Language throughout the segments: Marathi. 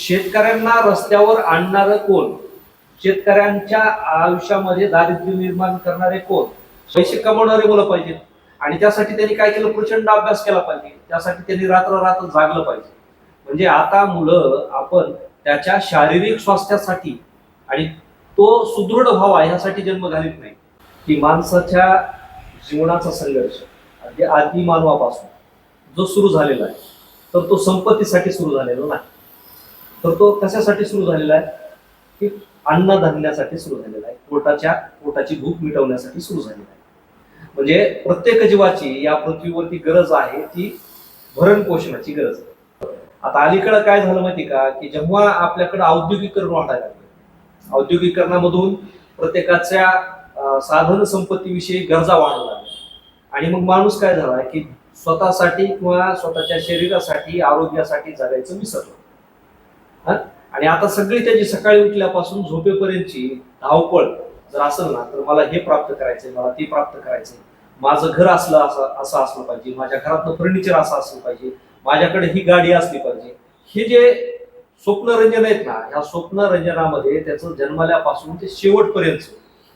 शेतकऱ्यांना रस्त्यावर आणणारं कोण? शेतकऱ्यांच्या आयुष्यामध्ये दारिद्र्य निर्माण करणारे कोण? पैसे कमवणारे मुलं पाहिजेत. आणि त्यासाठी त्यांनी काय केलं? प्रचंड अभ्यास केला पाहिजे. त्यासाठी त्यांनी रात्र रात्र जागलं पाहिजे. म्हणजे आता मुलं आपण त्याच्या शारीरिक स्वास्थ्यासाठी आणि तो सुदृढ व्हावा ह्यासाठी जन्म घालीत नाही. की माणसाच्या जीवनाचा संघर्ष. म्हणजे आदी मानवापासून जो सुरू झालेला आहे तर तो संपत्तीसाठी सुरू झालेला नाही. तर तो कशासाठी सुरू झालेला आहे? की अन्नधान्यासाठी सुरू झालेला आहे. पोटाच्या पोटाची भूक मिटवण्यासाठी सुरू झालेला आहे. म्हणजे प्रत्येक जीवाची या पृथ्वीवरती गरज आहे ती भरण पोषणाची गरज आहे. आता अलीकडं काय झालं माहिती का? की जेव्हा आपल्याकडे औद्योगिकरण वाढायला लागलं औद्योगिकरणामधून प्रत्येकाच्या साधन संपत्तीविषयी गरजा वाढायला लागल्या. आणि मग माणूस काय झाला की स्वतःसाठी किंवा स्वतःच्या शरीरासाठी आरोग्यासाठी जगायचं विसरलं. आणि आता सगळी त्याची सकाळी उठल्यापासून झोपेपर्यंतची धावपळ जर असेल ना तर मला हे प्राप्त करायचंय मला ते प्राप्त करायचंय. माझं घर असलं असं असं असलं पाहिजे माझ्या घरातलं फर्निचर असं असलं पाहिजे माझ्याकडे ही गाडी असली पाहिजे. हे जे स्वप्नरंजन आहेत ना ह्या स्वप्नरंजनामध्ये त्याचं जन्मल्यापासून ते शेवटपर्यंत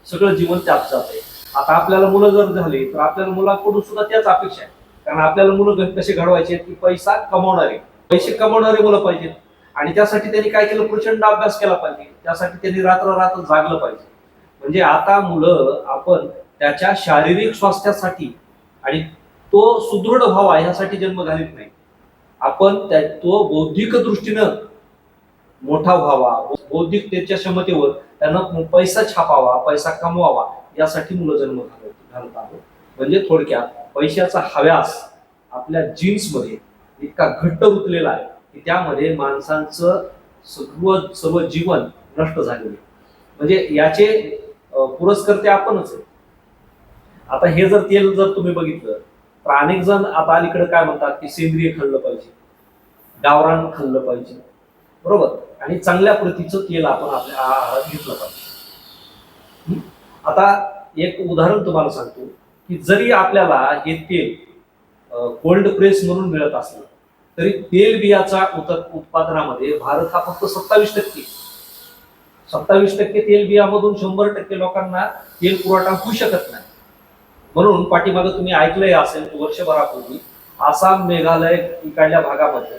सगळं जीवन त्यात जाते आता आपल्याला मुलं जर झाली तर आपल्याला मुलाकडून सुद्धा त्याच अपेक्षा आहे. कारण आपल्याला मुलं कसे घडवायचे की पैसा कमावणारे. पैसे कमावणारे मुलं पाहिजेत. आणि त्यासाठी त्यांनी काय केलं? प्रचंड अभ्यास केला पाहिजे. त्यासाठी त्यांनी रात्र रात्र जागलं पाहिजे. म्हणजे आता मुलं आपण त्याच्या शारीरिक स्वास्थ्यासाठी आणि तो सुदृढ व्हावा ह्यासाठी जन्म घालीत नाही. आपण त्या तो बौद्धिक दृष्टीनं मोठा व्हावा बौद्धिक त्याच्या क्षमतेवर त्यांना पैसा छापावा पैसा कमवावा यासाठी मुलं जन्म घालत घालत आहोत. म्हणजे थोडक्यात पैशाचा हव्यास आपल्या जीन्समध्ये इतका घट्ट रुतलेला आहे. की त्यामध्ये माणसांचं सर्व सर्व जीवन नष्ट झालेलं आहे. म्हणजे याचे पुरस्कर्ते आपणच आहे आता हे जर तेल जर तुम्ही बघितलं तर अनेक जण आता अलीकडे काय म्हणतात की सेंद्रिय खाल्लं पाहिजे. गावरान खाल्लं पाहिजे. बरोबर? आणि चांगल्या प्रतीचं तेल आपण आपल्या आहारात घेतलं पाहिजे. आता एक उदाहरण तुम्हाला सांगतो की जरी आपल्याला हे तेल कोल्ड प्रेस म्हणून मिळत असलं तरी तेलबियाच्या उत्पादनामध्ये भारत हा फक्त सत्तावीस टक्के. सत्तावीस टक्के तेलबियामधून शंभर टक्के लोकांना तेल पुरवठा होऊ शकत नाही. म्हणून पाठीमागं तुम्ही ऐकलंय असेल वर्षभरापूर्वी आसाम मेघालय इकडल्या भागामध्ये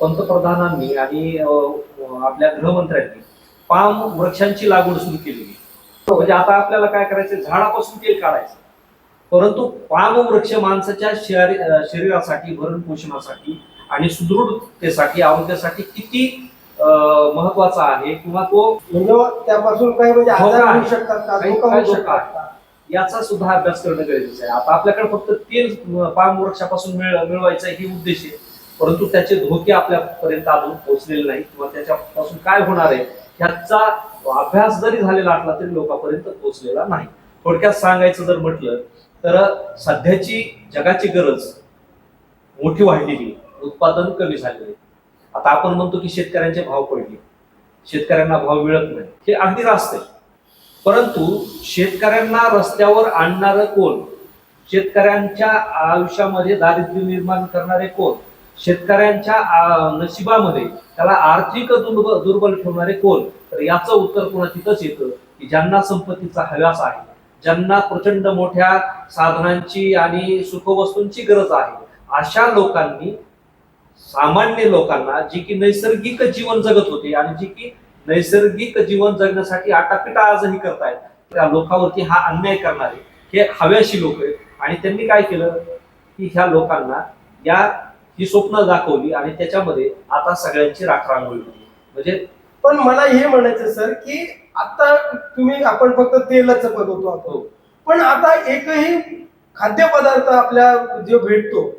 पंतप्रधानांनी आणि आपल्या गृहमंत्र्यांनी पाम वृक्षांची लागवड सुरू केलेली. म्हणजे आता आपल्याला काय करायचं झाडापासून तेल काढायचं परंतु पाम वृक्ष माणसाच्या शरीरासाठी भरण पोषणासाठी आणि सुदृढतेसाठी आरोग्यासाठी किती महत्त्वाचा आहे किंवा तो म्हणजे त्यापासून काही म्हणजे. होऊ शकतात? याचा सुद्धा अभ्यास करणं गरजेचं आहे. आता आपल्याकडे फक्त तेल पाम वृक्षापासून मिळ मिळवायचा ही उद्देश आहे. परंतु त्याचे धोके आपल्यापर्यंत अजून पोहोचलेले नाही किंवा त्याच्यापासून काय होणार आहे ह्याचा अभ्यास जरी झालेला असला तरी लोकांपर्यंत पोहोचलेला नाही. थोडक्यात सांगायचं जर म्हटलं तर सध्याची जगाची गरज मोठी वाढलेली उत्पादन कमी झालेले आता आपण म्हणतो की शेतकऱ्यांचे भाव पडले. शेतकऱ्यांना भाव मिळत नाही. हे अगदी रास्त. परंतु शेतकऱ्यांना रस्त्यावर आणणारं कोण? शेतकऱ्यांच्या आयुष्यामध्ये दारिद्र्य निर्माण करणारे कोण? शेतकऱ्यांच्या नशिबामध्ये त्याला आर्थिक दुर्बल दुर्बल ठेवणारे कोण? तर याचं उत्तर पुन्हा तिथंच येतं की ज्यांना संपत्तीचा हव्यास आहे. ज्यांना प्रचंड मोठ्या साधनांची आणि सुखवस्तूंची गरज आहे अशा लोकांनी सामान्य लोकांना जी की नैसर्गिक जीवन जगत होते आणि जी की नैसर्गिक जीवन जगण्यासाठी आटापिटा आजही करतायत त्या लोकांवरती हा अन्याय करणारे हे हव्याशी लोक आहेत. आणि त्यांनी काय केलं? की ह्या लोकांना या ही स्वप्न दाखवली आणि त्याच्यामध्ये आता सगळ्यांची राखरांगोळी होती. म्हणजे पण मला हे म्हणायचं सर की आता तुम्ही आपण फक्त तेलच बघतो आपण. हो, पण आता एकही खाद्यपदार्थ आपल्या जो भेटतो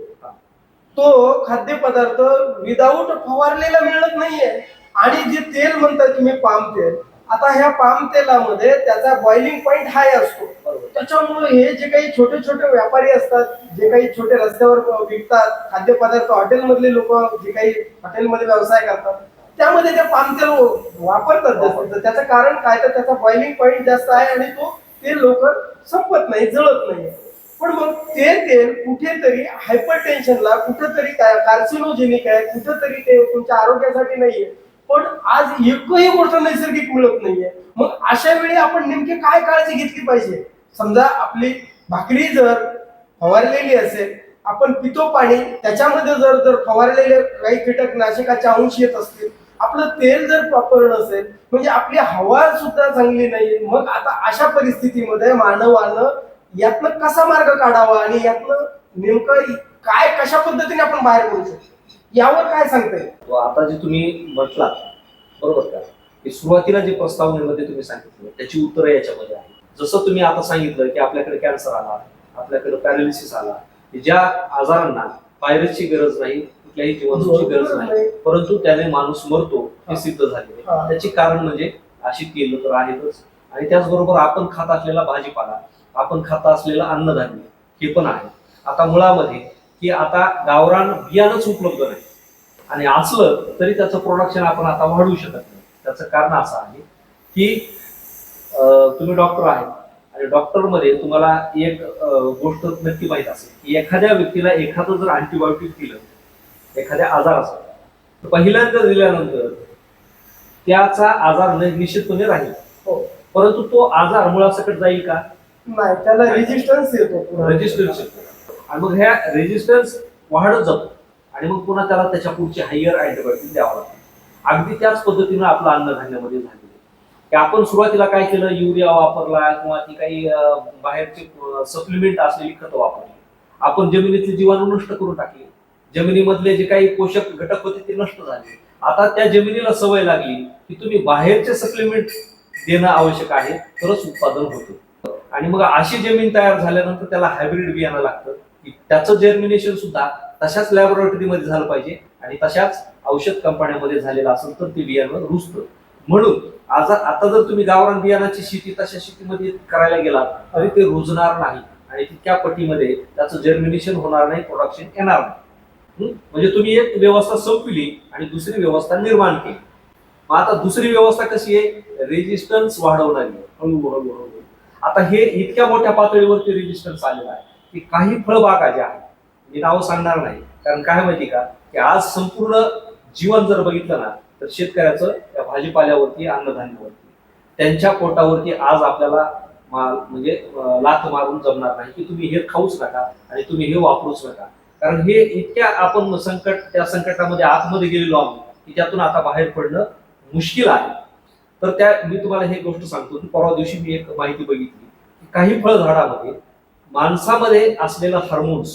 तो खाद्यपदार्थ विदाऊट फवारलेला मिळत नाहीये. आणि जे तेल म्हणताय तुम्ही पाम तेल आता ह्या पाम तेलामध्ये त्याचा बॉइलिंग पॉइंट हाय असतो. त्याच्यामुळे हे जे काही छोटे छोटे व्यापारी असतात जे काही छोटे रस्त्यावर विकतात खाद्यपदार्थ हॉटेलमधले लोक जे काही हॉटेलमध्ये व्यवसाय करतात त्यामध्ये ते पामतेल वापरतात जास्त. तर त्याचं कारण काय? तर त्याचा बॉइलिंग पॉईंट जास्त आहे आणि तो तेल लवकर संपत नाही जळत नाही. पण मग ते तेल कुठेतरी हायपर टेन्शनला कुठेतरी काय कार्सिनोजेनिक आहे कुठेतरी ते तुमच्या आरोग्यासाठी नाहीये. पण आज एकही गोष्ट नैसर्गिक मिळत नाहीये. मग अशा वेळी आपण नेमकी काय काळजी घेतली पाहिजे? समजा आपली भाकरी जर फवारलेली असेल आपण पितो पाणी त्याच्यामध्ये जर जर फवारलेले काही कीटकनाशकाचे अंश येत असतील आपलं तेल जर प्रॉपर नसेल म्हणजे आपली हवा सुद्धा चांगली नाही मग आता अशा परिस्थितीमध्ये मानवानं यातनं कसा मार्ग काढावा आणि यातनं नेमकं काय कशा पद्धतीने आपण बाहेर पडू शकतो? यावर काय सांगता येईल आता जे तुम्ही म्हटलात बरोबर का? की सुरुवातीला जे प्रस्तावनेमध्ये तुम्ही सांगितलं त्याची उत्तरं याच्यामध्ये आहे जसं तुम्ही आता सांगितलं की आपल्याकडे कॅन्सर आला आपल्याकडे पॅरालिसिस आला ज्या आजारांना व्हायरसची गरज नाही कुठल्याही जीवाणूची गरज नाही. परंतु त्याने माणूस मरतो हे सिद्ध झाले हा. त्याची कारण म्हणजे अशी केलं तर आहेतच. आणि त्याचबरोबर आपण खात असलेला भाजीपाला आपण खात असलेलं अन्नधान्य हे पण आहे. आता मुळामध्ये की आता गावरान बियाणंच उपलब्ध नाही. आणि असलं तरी त्याचं प्रोडक्शन आपण आता वाढवू शकत नाही. त्याचं कारण असं आहे की तुम्ही डॉक्टर आहेत. आणि डॉक्टरमध्ये तुम्हाला एक गोष्ट नक्की माहीत असेल की एखाद्या व्यक्तीला एखादं जर अँटीबायोटिक दिलं एखाद्या आजाराचं. तर पहिल्यांदा दिल्यानंतर त्याचा आजार निश्चितपणे राहील. हो. परंतु तो आजार मुळासकट जाईल का? नाही त्याला रेजिस्टन्स येतो. रेजिस्टन्स आणि मग ह्या रेजिस्टन्स वाढत जातो. आणि मग पुन्हा त्याला त्याच्या पुढचे हायर अँटीबायोटिक द्यावं लागतं. अगदी त्याच पद्धतीनं आपलं अन्नधान्यामध्ये झालेलं. की आपण सुरुवातीला काय केलं? युरिया वापरला किंवा ती काही बाहेरची सप्लिमेंट असलेली खतं वापरली. आपण जमिनीतले जीवाणू नष्ट करून टाकले. जमिनीमधले जे काही पोषक घटक होते ते नष्ट झाले. आता त्या जमिनीला सवय लागली की तुम्ही बाहेरचे सप्लिमेंट देणं आवश्यक आहे तरच उत्पादन होतं. आणि मग अशी जमीन तयार झाल्यानंतर त्याला हायब्रिड बियाणं लागतं. की त्याचं जर्मिनेशन सुद्धा तशाच लॅबोरेटरीमध्ये झालं पाहिजे आणि तशाच औषध कंपन्यामध्ये झालेलं असेल तर ते बियाणं रुजतं. म्हणून आज आता जर तुम्ही गावरान बियाणाची शेती तशा शेतीमध्ये करायला गेलात तरी ते रुजणार नाही आणि तितक्या पटीमध्ये त्याचं जर्मिनेशन होणार नाही प्रोडक्शन येणार नाही. म्हणजे तुम्ही एक व्यवस्था संपली आणि दुसरी व्यवस्था निर्माण केली. मग आता दुसरी व्यवस्था कशी आहे? रेजिस्टन्स वाढवणारी. हळूहळू हळूहळू आता हे इतक्या मोठ्या पातळीवरती रेजिस्टन्स आलेला आहे की काही फळबागा ज्या आहेत मी नाव सांगणार नाही. कारण काय माहिती का? की आज संपूर्ण जीवन जर बघितलं ना तर शेतकऱ्याचं त्या भाजीपाल्यावरती अन्नधान्यावरती त्यांच्या पोटावरती आज आपल्याला माल म्हणजे लाथ मारून जमणार नाही की तुम्ही हे खाऊच नका आणि तुम्ही हे वापरूच नका. कारण हे इतक्या आपण संकट त्या संकटामध्ये आतमध्ये गेलेलो आहोत की त्यातून आता बाहेर पडणं मुश्किल आहे. तर त्या मी तुम्हाला हे गोष्ट सांगतो की परवा दिवशी मी एक माहिती बघितली की काही फळझाडामध्ये माणसामध्ये असलेला हार्मोन्स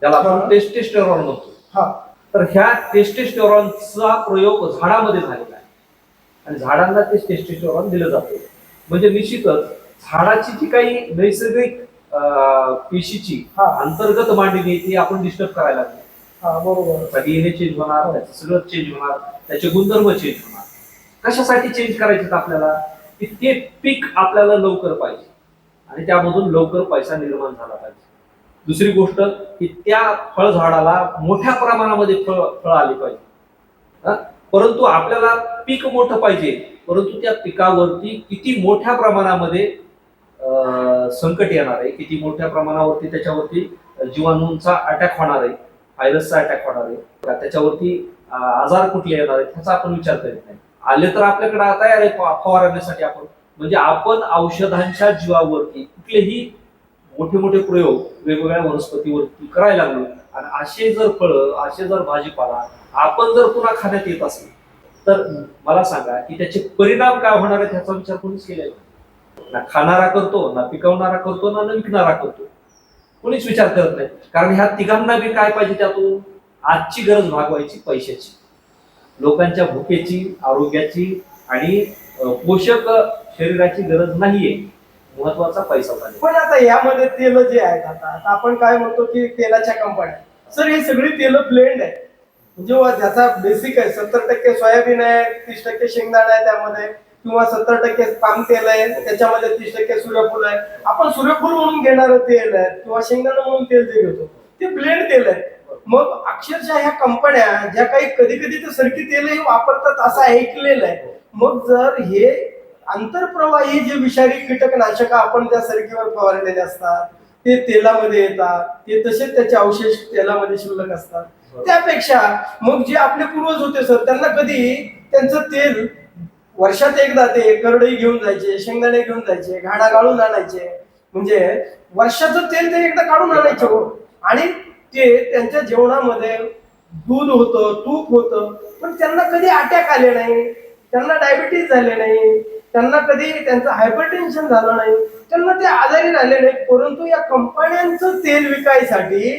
ज्याला हा. आपण टेस्टेस्टेरॉन म्हणतो. हा. तर ह्या टेस्टेस्टेरॉनचा प्रयोग झाडामध्ये झालेला आहे. आणि झाडांना ते टेस्टेस्टेरॉन दिलं जातं. म्हणजे निश्चितच झाडाची जी काही नैसर्गिक पेशीची हा. अंतर्गत मांडणी ती आपण डिस्टर्ब करायला लागली. हा बरोबर. डीएनए चेंज होणार त्याचं सगळं चेंज होणार त्याचे गुणधर्म चेंज होणार. कशासाठी चेंज करायचे आपल्याला? की ते पीक आपल्याला लवकर पाहिजे. आणि त्यामधून लवकर पैसा निर्माण झाला पाहिजे. दुसरी गोष्ट की त्या फळझाडाला मोठ्या प्रमाणामध्ये फळ फळ आले पाहिजे. हा? परंतु आपल्याला पीक मोठं पाहिजे. परंतु त्या पिकावरती किती मोठ्या प्रमाणामध्ये संकट येणार आहे किती मोठ्या प्रमाणावरती त्याच्यावरती जीवाणूंचा अटॅक होणार आहे व्हायरसचा अटॅक होणार आहे त्याच्यावरती आजार कुठले येणार आहेत ह्याचा आपण विचार करीत नाही आले तर आपल्याकडे तयार आहे फवारण्यासाठी आपण म्हणजे आपण औषधांच्या जीवावरती कुठलेही मोठे मोठे प्रयोग वेगवेगळ्या वनस्पतीवरती करायला लागलो आणि असे जर फळं असे जर भाजीपाला आपण जर पुन्हा खाण्यात येत असेल तर मला सांगा की त्याचे परिणाम काय होणार आहेत ह्याचा विचार कोणीच केलेला नाही. ना खाणारा करतो ना पिकवणारा करतो ना विकणारा करतो. कोणीच विचार करत नाही. कारण ह्या तिघांना बी काय पाहिजे त्यातून? आजची गरज भागवायची पैशाची. लोकांच्या भुकेची आरोग्याची आणि पोषक शरीराची गरज नाहीये. महत्त्वाचा पैसा पाहिजे पण आता यामध्ये तेल जे आहेत आता आता आपण काय म्हणतो की तेलाच्या कंपन्या सर हे सगळी तेल ब्लेंड आहे म्हणजे ज्याचा त्याचा बेसिक आहे सत्तर टक्के सोयाबीन आहे तीस टक्के शेंगदाणा आहे त्यामध्ये. किंवा सत्तर टक्के पाम तेल आहे त्याच्यामध्ये तीस टक्के सूर्यफूल आहे. आपण सूर्यफूल म्हणून घेणारं तेल आहे किंवा शेंगदाणा म्हणून तेल जे घेतो ते ब्लेंड तेल आहे. मग अक्षरशः ह्या कंपन्या ज्या काही कधी कधी तर सरकी तेलही वापरतात असं ऐकलेलं आहे. मग जर हे आंतरप्रवाही जे विषारी कीटकनाशक आपण त्या सरकीवर फवारलेले असतात ते तेलामध्ये येतात ते तसेच त्याचे अवशेष तेलामध्ये शिल्लक असतात. त्यापेक्षा मग जे आपले पूर्वज होते सर त्यांना कधी त्यांचं तेल वर्षात एकदा ते करडई घेऊन जायचे शेंगदाणे घेऊन जायचे घाडा गाळून आणायचे. म्हणजे वर्षाचं तेल ते एकदा काढून आणायचे हो. आणि ते त्यांच्या जेवणामध्ये दूध होतं तूप होतं पण त्यांना कधी अटॅक आले नाही त्यांना डायबिटीज झाले नाही त्यांना कधी त्यांचं हायपरटेन्शन झालं नाही त्यांना ते आजारी राहिले नाही परंतु या कंपन्यांचं तेल विकायसाठी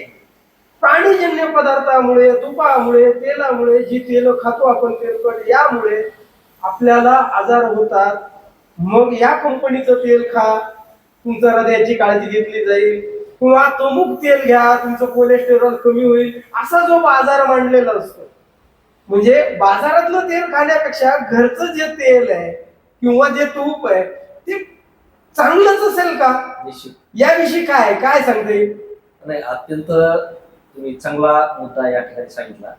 प्राणीजन्य पदार्थामुळे तुपामुळे तेलामुळे जी तेल खातो आपण तेलकट यामुळे आपल्याला आजार होतात. मग या कंपनीचं तेल खा. तुमच्या हृदयाची काळजी घेतली जाईल. किंवा तमुक तेल घ्या. तुमचं कोलेस्टेरॉल कमी होईल. असा जो बाजार मांडलेला असतो. म्हणजे बाजारातलं तेल खाण्यापेक्षा घरचं जे तेल आहे किंवा जे तूप आहे ते चांगलंच असेल का? याविषयी काय काय सांगता? येईल नाही अत्यंत तुम्ही चांगला मुद्दा या ठिकाणी सांगितला.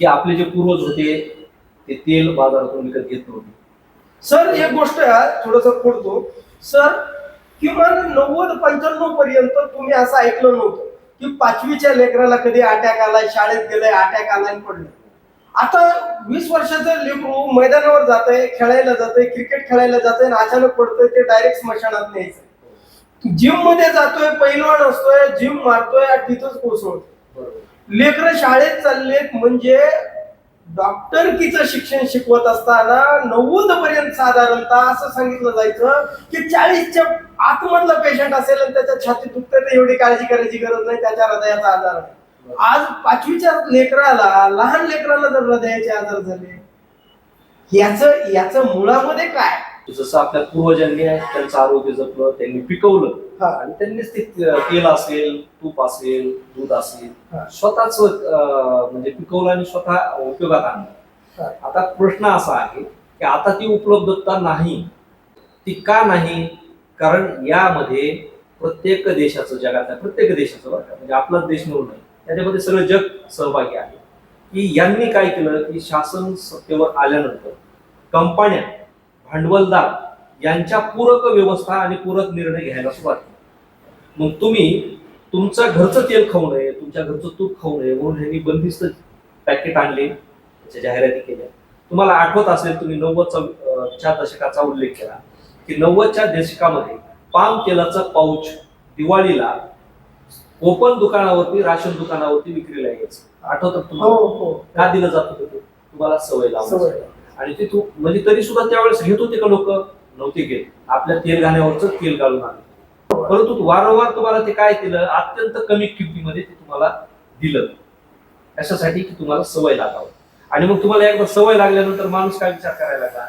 की आपले जे पूर्वज होते ते तेल बाजारातून विकत घेत नव्हते. सर एक गोष्ट थोडस खोडतो. सर किमान नव्वद पंच्याण्णव पर्यंत तुम्ही असं ऐकलं नव्हतं की पाचवीच्या लेकराला कधी अटॅक आलाय शाळेत गेलाय अटॅक आलाय पडलं आता वीस वर्षाचं लेकरू मैदानावर जात आहे खेळायला जात आहे क्रिकेट खेळायला जात आहे आणि अचानक पडतंय ते डायरेक्ट स्मशानात न्यायचं. जिममध्ये जातोय पैलवान असतोय जिम मारतोय तिथंच कोसळतोय. लेकर शाळेत चाललेत म्हणजे डॉक्टरकीचं शिक्षण शिकवत असताना नव्वद पर्यंत साधारणतः असं सांगितलं जायचं की चाळीसच्या आतमधला पेशंट असेल आणि त्याच्या छाती दुखतंय तर एवढी काळजी करायची गरज नाही त्याच्या हृदयाचा आजार आहे. आज पाचवीच्या लेकराला लहान लेकराला जर हृदयाचे आजार झाले याच याच मुळामध्ये काय? जसं आपल्या पूर्वजांनी त्यांचं आरोग्य जपलं त्यांनी पिकवलं. आणि त्यांनीच ते तेल असेल तूप असेल दूध असेल. स्वतःच म्हणजे पिकवलं आणि स्वतः उपयोगात आणलं. आता प्रश्न असा आहे की आता ती उपलब्धता नाही ती का नाही कारण यामध्ये प्रत्येक देशाचं जगातल्या प्रत्येक देशाचं बरं का, म्हणजे आपलाच देश म्हणून नाही त्याच्यामध्ये सगळं जग सहभागी आहे की यांनी काय केलं की शासन सत्तेवर आल्यानंतर कंपन्या भांडवलदार यांच्या पूरक व्यवस्था आणि पूरक निर्णय घ्यायला सुरुवात केली. मग तुम्ही तुमचं घरचं तेल खाऊ नये तुमच्या घरचं तूप खाऊ नये म्हणून ह्यांनी बंदिस्त पॅकेट आणले त्याच्या जाहिराती केल्या. तुम्हाला आठवत असेल तुम्ही नव्वदचा दशकाचा उल्लेख केला की नव्वदच्या दशकामध्ये पाम तेलाचं पाऊच दिवाळीला ओपन दुकानावरती राशन दुकानावरती विक्रीला यायचं. आठवतं हो तुम्हाला? हो का दिलं जात होतं तुम्हाला सवय सवय. आणि ते तू म्हणजे तरी सुद्धा त्यावेळेस घेत होते का लोक? नव्हते घेत. आपल्या तेल घाण्यावरच तेल घालून आले. परंतु वारंवार तुम्हाला ते काय केलं? अत्यंत कमी किमतीमध्ये ते तुम्हाला दिलं. कशासाठी की तुम्हाला सवय लागावं. आणि मग तुम्हाला एकदा सवय लागल्यानंतर माणूस काय विचार करायला लागला?